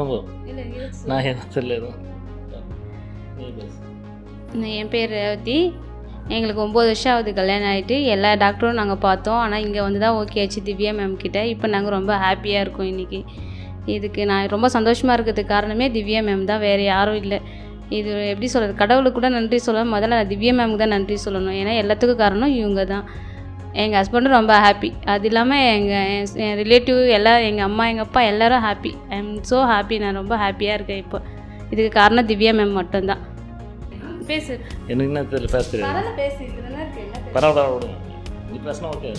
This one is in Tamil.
இல்லை நான் என்ன தெரியல எதுவும் என் பேர் ரேவதி. எங்களுக்கு ஒம்பது வருஷம் ஆகுது கல்யாணம் ஆகிட்டு எல்லா டாக்டரும் நாங்கள் பார்த்தோம். ஆனால் இங்கே வந்து தான் ஓகே ஆச்சு திவ்யா மேம் கிட்ட. இப்போ நாங்கள் ரொம்ப ஹாப்பியாக இருக்கோம் இன்றைக்கி இதுக்கு நான் ரொம்ப சந்தோஷமாக இருக்கிறதுக்கு காரணமே திவ்யா மேம் தான். வேறு யாரும் இல்லை. இது எப்படி சொல்கிறது கடவுளுக்கு கூட நன்றி சொல்ல முதல்ல நான் திவ்யா மேமுக்கு தான் நன்றி சொல்லணும். ஏன்னா எல்லாத்துக்கும் காரணம் இவங்க தான். எங்கள் ஹஸ்பண்டும் ரொம்ப ஹாப்பி அது இல்லாமல் எங்கள் என் ரிலேட்டிவ் எல்லாம் எங்கள் அம்மா எங்கள் அப்பா எல்லோரும் happy I am so happy நான் ரொம்ப ஹாப்பியாக இருக்கேன் இப்போ. இதுக்கு காரணம் திவ்யா மேம் மட்டும்தான். பேசு. எனக்கு என்ன தெரியல பேச. தெரியாது பரவாயில்ல பேசு பரவாயில்ல நீ பேசினா ஓகே